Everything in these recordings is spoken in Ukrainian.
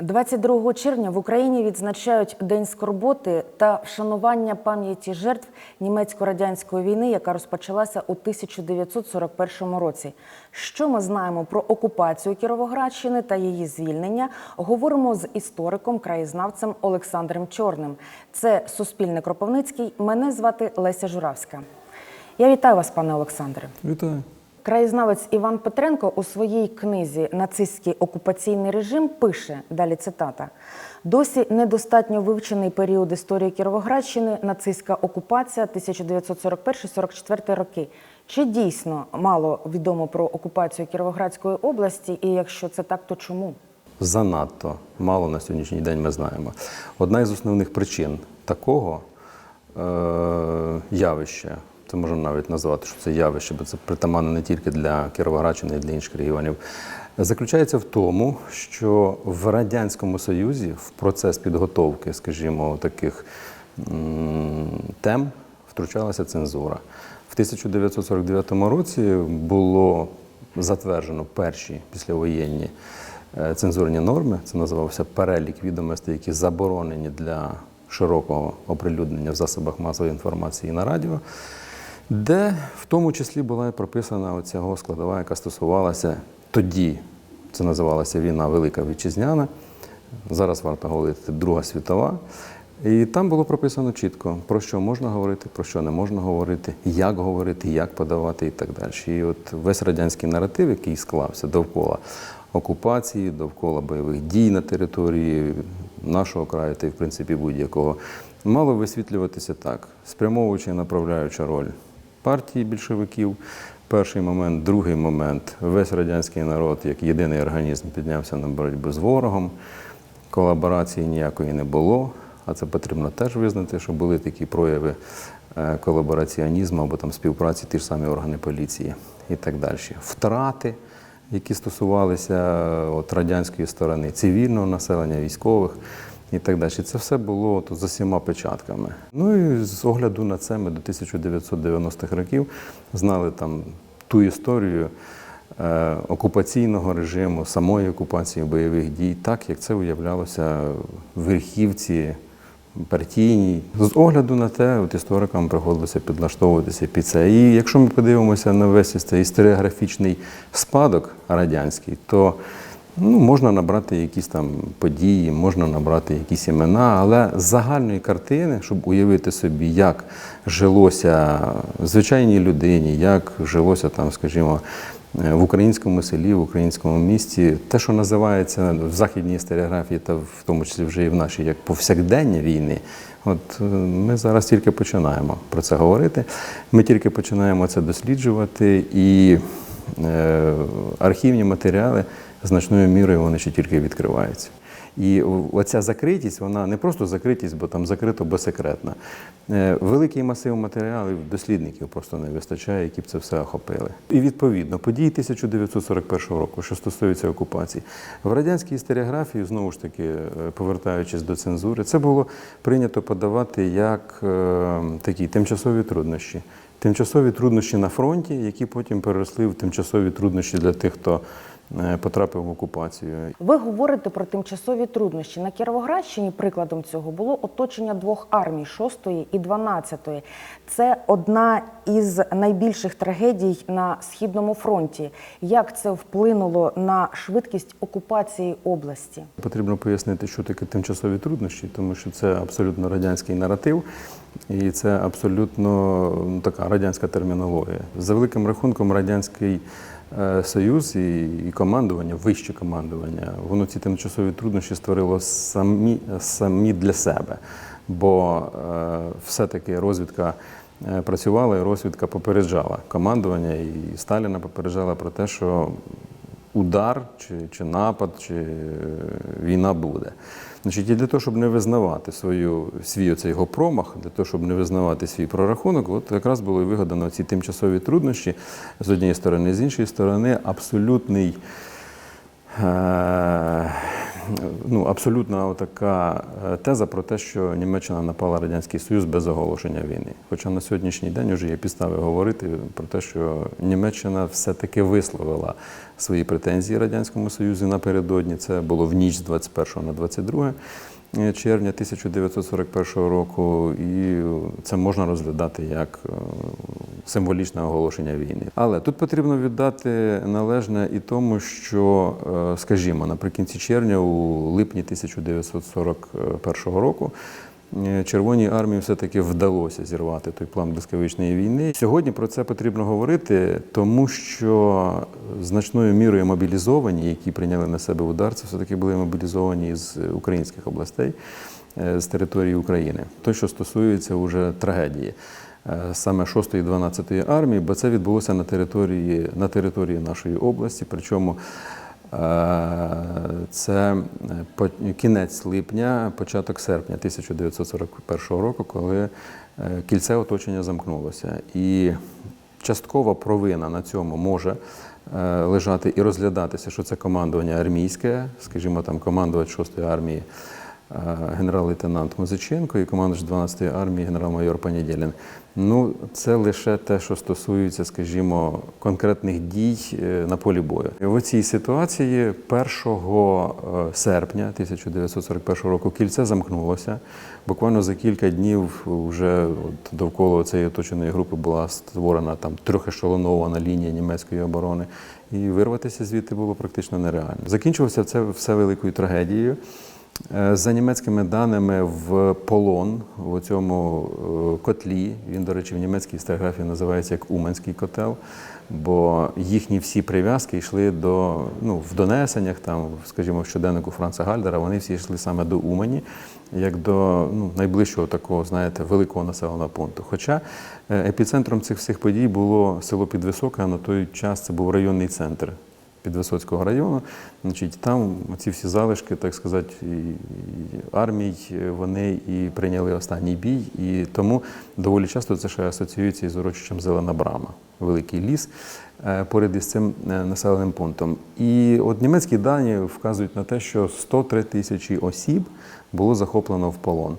22 червня в Україні відзначають День скорботи та вшанування пам'яті жертв німецько-радянської війни, яка розпочалася у 1941 році. Що ми знаємо про окупацію Кіровоградщини та її звільнення? Говоримо з істориком, краєзнавцем Олександром Чорним. Це Суспільне Кропивницький. Мене звати Леся Журавська. Я вітаю вас, пане Олександре. Вітаю. Краєзнавець Іван Петренко у своїй книзі Нацистський окупаційний режим пише далі цитата: досі недостатньо вивчений період історії Кіровоградщини, нацистська окупація 1941-44 роки. Чи дійсно мало відомо про окупацію Кіровоградської області? І якщо це так, то чому? Занадто мало на сьогоднішній день ми знаємо. Одна із основних причин такого е- явища, це можна навіть назвати, що це явище, бо це притаманно не тільки для Кіровоградщини, і для інших регіонів, заключається в тому, що в Радянському Союзі в процес підготовки, скажімо, таких тем втручалася цензура. В 1949 році було затверджено перші післявоєнні е, цензурні норми. Це називався перелік відомостей, які заборонені для широкого оприлюднення в засобах масової інформації і на радіо, де в тому числі була і прописана оця складова, яка стосувалася тоді. Це називалася війна Велика Вітчизняна. Зараз варто говорити Друга світова. І там було прописано чітко, про що можна говорити, про що не можна говорити, як говорити, як подавати і так далі. І от весь радянський наратив, який склався довкола окупації, довкола бойових дій на території нашого краю та й в принципі будь-якого, мало висвітлюватися так, спрямовуючи і направляючи роль партії більшовиків. Перший момент, другий момент весь радянський народ як єдиний організм піднявся на боротьбу з ворогом. Колаборації ніякої не було, а це потрібно теж визнати, що були такі прояви е, колабораціонізму або там співпраці ті ж самі органи поліції і так далі. Втрати, які стосувалися е, от, радянської сторони, цивільного населення, військових і так далі. Це все було от, за всіма печатками. Ну і з огляду на це ми до 1990-х років знали там ту історію е, окупаційного режиму, самої окупації бойових дій, так як це уявлялося в верхівці партійній. З огляду на те, от історикам приходилося підлаштовуватися під це. І якщо ми подивимося на весь цей історіографічний спадок радянський, то ну, можна набрати якісь там події, можна набрати якісь імена, але з загальної картини, щоб уявити собі, як жилося звичайній людині, як жилося там, скажімо, в українському селі, в українському місті, те, що називається в західній історіографії, та в тому числі вже і в нашій як повсякдення війни. От е, ми зараз тільки починаємо про це говорити. Ми тільки починаємо це досліджувати, і е, архівні матеріали значною мірою вони ще тільки відкриваються. І оця закритість, вона не просто закритість, бо там закрито, бо секретна. Е, Великий масив матеріалів дослідників просто не вистачає, які б це все охопили. І відповідно події 1941 року, що стосуються окупації, в радянській історіографії, знову ж таки, е, повертаючись до цензури, це було прийнято подавати як е, такі тимчасові труднощі. Тимчасові труднощі на фронті, які потім переросли в тимчасові труднощі для тих, хто потрапив в окупацію. Ви говорите про тимчасові труднощі. На Кіровоградщині прикладом цього було оточення двох армій 6-ї і 12-ї. Це одна із найбільших трагедій на східному фронті. Як це вплинуло на швидкість окупації області? Потрібно пояснити, що таке тимчасові труднощі, тому що це абсолютно радянський наратив, і це абсолютно ну, така радянська термінологія. За великим рахунком, радянський е, союз і, і командування, вище командування, воно ці тимчасові труднощі створило самі, самі для себе. Бо е, все-таки розвідка е, працювала і розвідка попереджала командування, і Сталіна попереджала про те, що удар чи, чи напад, чи е, війна буде. Значить, і для того, щоб не визнавати свою, свій оцей його промах, для того, щоб не визнавати свій прорахунок, от якраз було вигадано ці тимчасові труднощі з однієї сторони, з іншої сторони, абсолютний. е, Ну, абс- абсолютно така е, теза про те, що Німеччина напала Радянський Союз без оголошення війни. Хоча на сьогоднішній день вже є підстави говорити про те, що Німеччина все-таки висловила свої претензії Радянському Союзу напередодні. Це було в ніч з 21 на 22 червня 1941 року, і це можна розглядати як е, символічне оголошення війни. Але тут потрібно віддати належне і тому, що, е, скажімо, наприкінці червня, у липні 1941 року. Е, Червоній армії все-таки вдалося зірвати той план блискавичної війни. Сьогодні про це потрібно говорити, тому що значною мірою мобілізовані, які прийняли на себе удар, це все-таки були мобілізовані з українських областей, е, з території України. Те, що стосується уже трагедії. е, Саме 6-ї 12-ї армії, бо це відбулося на території, на території нашої області. Причому це е, кінець липня, початок серпня 1941 року, коли е, кільце оточення замкнулося. І часткова провина на цьому може е, лежати і розглядатися, що це командування армійське, скажімо, там командувач 6-ї армії е, генерал-лейтенант Музиченко і командувач 12-ї армії генерал-майор Панідєлін. Ну, це лише те, що стосується, скажімо, конкретних дій е, на полі бою. В цій ситуації 1 е, серпня 1941 року кільце замкнулося. Буквально за кілька днів вже от довкола цієї оточеної групи була створена там трьохешелонована лінія німецької оборони, і вирватися звідти було практично нереально. Закінчилося це все великою трагедією. Е, За німецькими даними, в полон у цьому е, котлі, він, до речі, в німецькій історіографії називається як Уманський котел, бо їхні всі прив'язки йшли до ну, в донесеннях, там, скажімо, в щоденнику Франца Гальдера, вони всі йшли саме до Умані, як до ну, найближчого такого, знаєте, великого населеного пункту. Хоча е, епіцентром цих всіх подій було село Підвисоке, а на той час це був районний центр. Підвисоцького району. Значить, там ці всі залишки, так сказати, армій, вони і прийняли останній бій. І тому доволі часто це ще асоціюється із урочищем Зелена Брама, великий ліс е, поряд із цим е, населеним пунктом. І от німецькі дані вказують на те, що 103 тисячі осіб було захоплено в полон.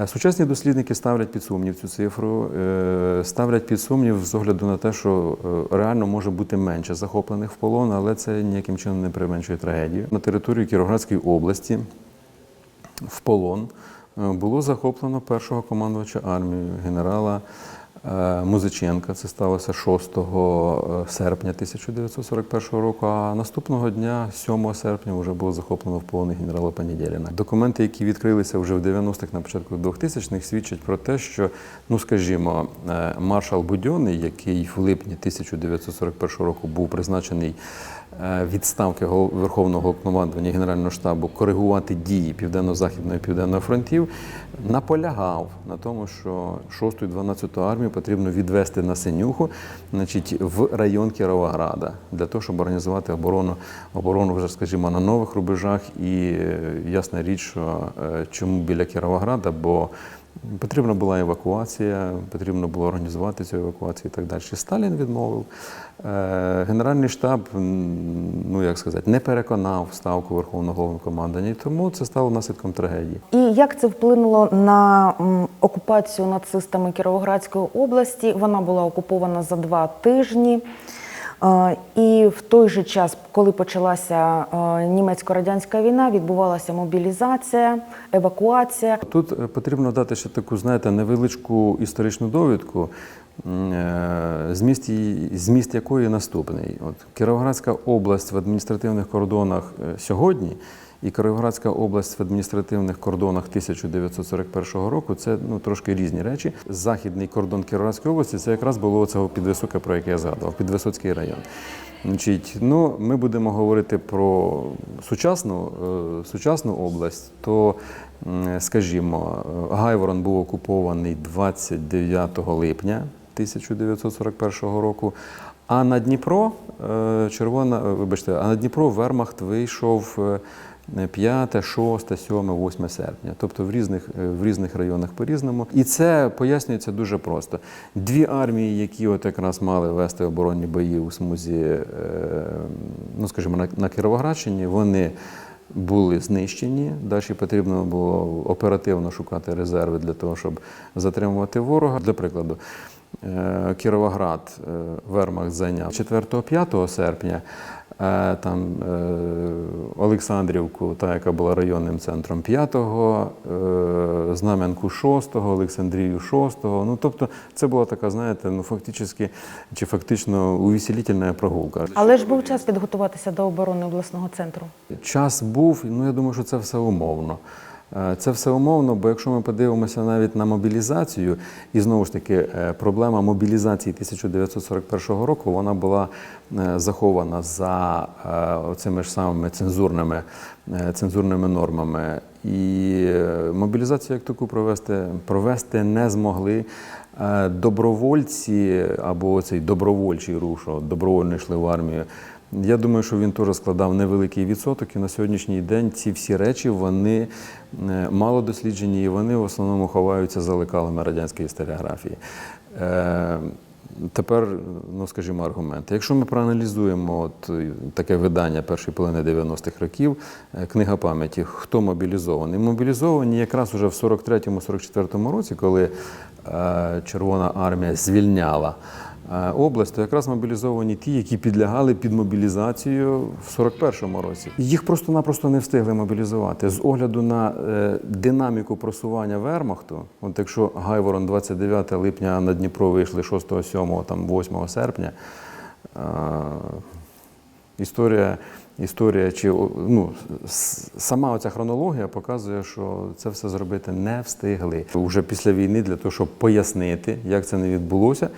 Е, Сучасні дослідники ставлять під сумнів цю цифру, е, ставлять під сумнів з огляду на те, що е, реально може бути менше захоплених в полон, але це ніяким чином не применшує трагедію. На території Кіровоградської області в полон було захоплено першого командувача армії генерала Музиченка. Це сталося 6 серпня 1941 року. А наступного дня, 7 серпня, вже було захоплено в полон генерала Панідєліна. Документи, які відкрилися вже в 90-х, на початку 2000-х, свідчать про те, що, ну скажімо, е, маршал Будьонний, який в липні 1941 року був призначений е, відставки гол- Верховного командування Генерального штабу коригувати дії Південно-Західного і Південного фронтів, наполягав на тому, що 6 і 12 армію потрібно відвести на Синюху, значить, в район Кіровограда, для того, щоб організувати оборону, оборону вже, скажімо, на нових рубежах. І е, ясна річ, що е, чому біля Кіровограда, бо Потрібна була евакуація, потрібно було організувати цю евакуацію і так далі. Сталін відмовив. Е, Генеральний штаб, ну як сказати, не переконав ставку Верховного командування, і тому це стало наслідком трагедії. І як це вплинуло на окупацію нацистами Кіровоградської області? Вона була окупована за два тижні. Е, І в той же час, коли почалася е, німецько-радянська війна, відбувалася мобілізація, евакуація. Тут потрібно дати ще таку, знаєте, невеличку історичну довідку, зміст, її- зміст якої наступний. От Кіровоградська область в адміністративних кордонах е, сьогодні і Кіровоградська область в адміністративних кордонах 1941 року це ну, трошки різні речі. Західний кордон Кіровоградської області це якраз було цього підвисоке, про яке я згадував, підвисоцький район. Значить, ну, ми будемо говорити про сучасну, е, сучасну область, то, скажімо, е, Гайворон був окупований 29 липня 1941 року. А на Дніпро, е, червона, е, вибачте, а на Дніпро Вермахт вийшов е, 5, 6, 7, 8 серпня, тобто в різних, е, в різних районах по-різному. І це пояснюється дуже просто. Дві армії, які от якраз мали вести оборонні бої у смузі, ну скажімо, на, Кіровоградщині, вони були знищені. Далі потрібно було оперативно шукати резерви для того, щоб затримувати ворога. Для прикладу, Кіровоград е, Вермахт зайняв 4-5 серпня. е, Там е, Олександрівку, та яка була районним центром 5-го, е, Знам'янку 6-го, Олександрію 6-го. Ну тобто, це була така, знаєте, ну фактично чи фактично увеселительна прогулка. Але ж був час підготуватися до оборони обласного центру. Час був, ну я думаю, що це все умовно. Е, Це все умовно, бо якщо ми подивимося навіть на мобілізацію, і знову ж таки е, проблема мобілізації 1941 року вона була е, захована за цими ж самими цензурними, цензурними нормами. І мобілізацію як таку провести, провести не змогли. Е, Добровольці або цей добровольчий рух, що добровольно йшли в армію. Я думаю, що він теж складав невеликий відсоток, і на сьогоднішній день ці всі речі вони е, мало досліджені, і вони в основному ховаються за лекалами радянської історіографії. Тепер, ну скажімо, аргументи. Якщо ми проаналізуємо от е, таке видання першої половини 90-х років, е, книга пам'яті, хто мобілізований? Мобілізовані якраз уже в 43-44 році, коли е, Червона армія звільняла область, то якраз мобілізовані ті, які підлягали під мобілізацію в 41-му році. Їх просто-напросто не встигли мобілізувати. З огляду на е, динаміку просування Вермахту, от якщо Гайворон 29 липня на Дніпро вийшли 6, 7, там 8 серпня. е, Історія, історія чи ну, сама оця хронологія показує, що це все зробити не встигли. Уже після війни для того, щоб пояснити, як це не відбулося,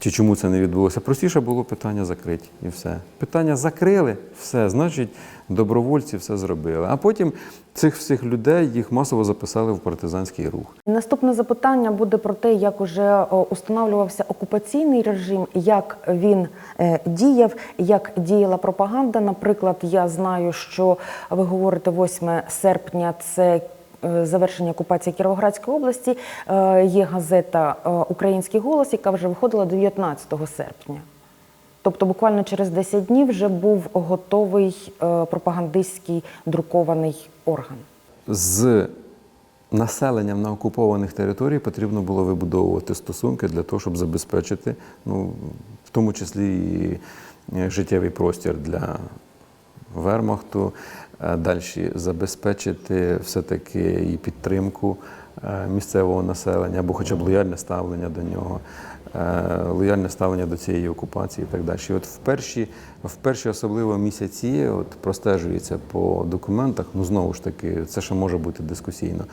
чи чому це не відбулося, простіше було питання закриті і все. Питання закрили, все, значить, добровольці все зробили. А потім цих всіх людей їх масово записали в партизанський рух. Наступне запитання буде про те, як уже о, установлювався окупаційний режим, як він е, діяв, як діяла пропаганда. Наприклад, я знаю, що ви говорите 8 серпня це. Е, Завершення окупації Кіровоградської області Е, є газета е, Український голос, яка вже виходила 19 серпня. Тобто, буквально через 10 днів вже був готовий пропагандистський друкований орган. з населенням на окупованих територіях потрібно було вибудовувати стосунки для того, щоб забезпечити, ну, в тому числі і життєвий простір для Вермахту, далі забезпечити все-таки і підтримку е, місцевого населення або хоча б лояльне ставлення до нього, е, лояльне ставлення до цієї окупації і так далі. От в перші, в перші особливо місяці от простежується по документах, ну знову ж таки, це ще може бути дискусійно,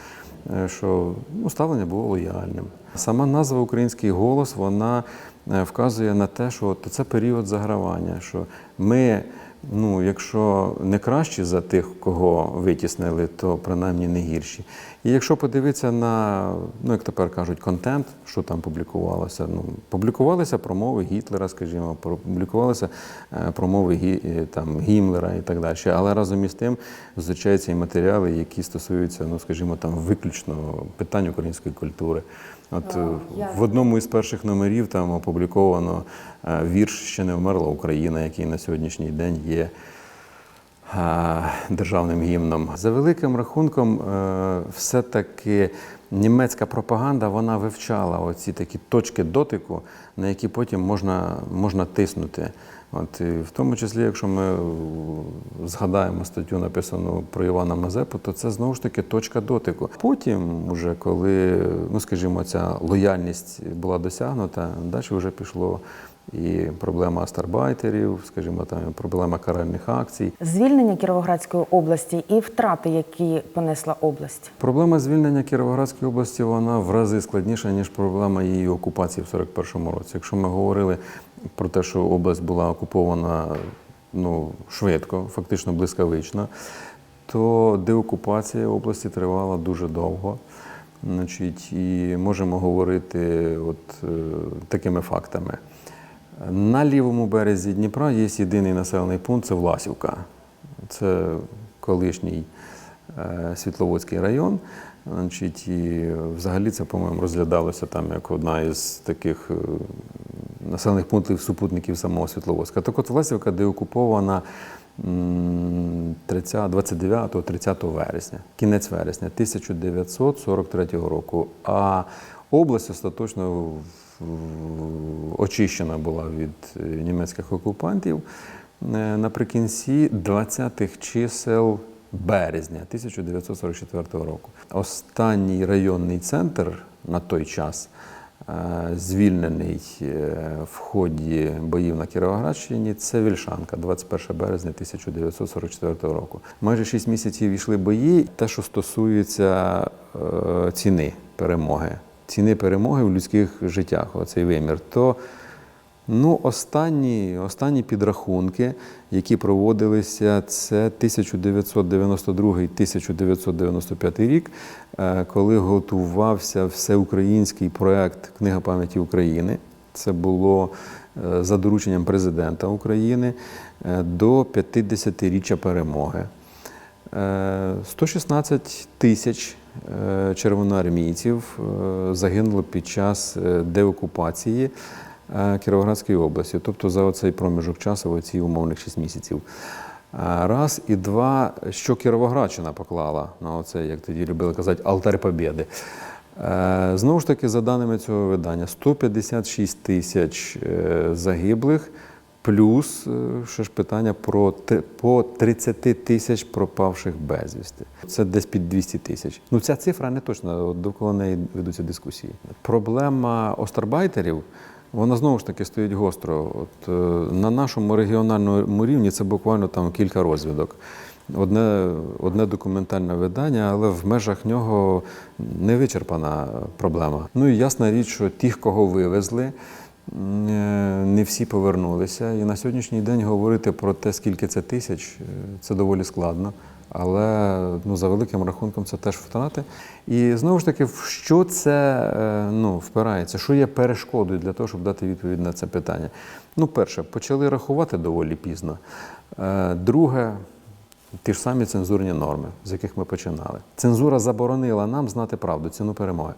е, що ну, ставлення було лояльним. Сама назва Український голос вона е, вказує на те, що от це період загравання, що ми. Ну, якщо не кращі за тих, кого витіснили, то принаймні не гірші. І якщо подивитися на, ну як тепер кажуть, контент, що там публікувалося, ну публікувалися промови Гітлера, скажімо, публікувалися е, промови Гі, е, там, Гімлера і так далі. Але разом із тим зустрічаються і матеріали, які стосуються, ну скажімо, там виключно питань української культури. От е, в одному із перших номерів там опубліковано е, вірш Ще не вмерла Україна, який на сьогоднішній день є е, державним гімном. За великим рахунком, е, все-таки німецька пропаганда вона вивчала оці такі точки дотику, на які потім можна, можна тиснути. От, і в тому числі, якщо ми е, згадаємо статтю, написану про Івана Мазепу, то це знову ж таки точка дотику. Потім, уже коли, ну скажімо, ця лояльність була досягнута, далі вже пішло і проблема астарбайтерів, скажімо, там проблема каральних акцій. Звільнення Кіровоградської області і втрати, які понесла область. Проблема звільнення Кіровоградської області вона в рази складніша, ніж проблема її окупації в 41-му році. Якщо ми говорили про те, що область була окупована ну, швидко, фактично блискавично, то деокупація області тривала дуже довго. Значить, і можемо говорити от, е, такими фактами. На лівому березі Дніпра є єдиний населений пункт це Власівка. Це колишній е, Світловодський район. Значить, і взагалі це, по-моєму, розглядалося там як одна із таких е, населених пунктів супутників самого Світловодська. Так от Власівка деокупована 29-30 вересня, кінець вересня 1943 року. А область остаточно очищена була від е, німецьких окупантів е, наприкінці 20-х чисел березня 1944 року. Останній районний центр на той час звільнений е, в ході боїв на Кіровоградщині, це Вільшанка, 21 березня 1944 року. Майже 6 місяців йшли бої. Те, що стосується е, ціни перемоги, ціни перемоги в людських життях, оцей вимір, то Ну, останні, останні підрахунки, які проводилися, це 1992-1995 рік, е, коли готувався всеукраїнський проект Книга пам'яті України. Це було е, за дорученням президента України е, до 50-річчя перемоги. Е, 116 тисяч червоноармійців загинуло під час деокупації Кіровоградської області, тобто за оцей проміжок часу, оці умовних 6 місяців. Раз і два, що Кіровоградщина поклала на оцей, як тоді любили казати, алтарь Побєди. Е, Знову ж таки, за даними цього видання, 156 тисяч е, загиблих, плюс е, ще ж питання про по 30 тисяч пропавших безвісти. Це десь під 200 тисяч. Ну ця цифра не точна, довкола неї ведуться дискусії. Проблема остарбайтерів. Вона знову ж таки стоїть гостро. От, е, на нашому регіональному рівні це буквально там кілька розвідок. Одне, одне документальне видання, але в межах нього не вичерпана проблема. Ну і ясна річ, що тих, кого вивезли, е, не всі повернулися. І на сьогоднішній день говорити про те, скільки це тисяч, е, це доволі складно. Але ну, за великим рахунком це теж втрати. І знову ж таки, в що це е, ну, впирається? Що є перешкодою для того, щоб дати відповідь на це питання? Ну, перше, почали рахувати доволі пізно. Е, Друге, ті ж самі цензурні норми, з яких ми починали. Цензура заборонила нам знати правду, ціну перемоги.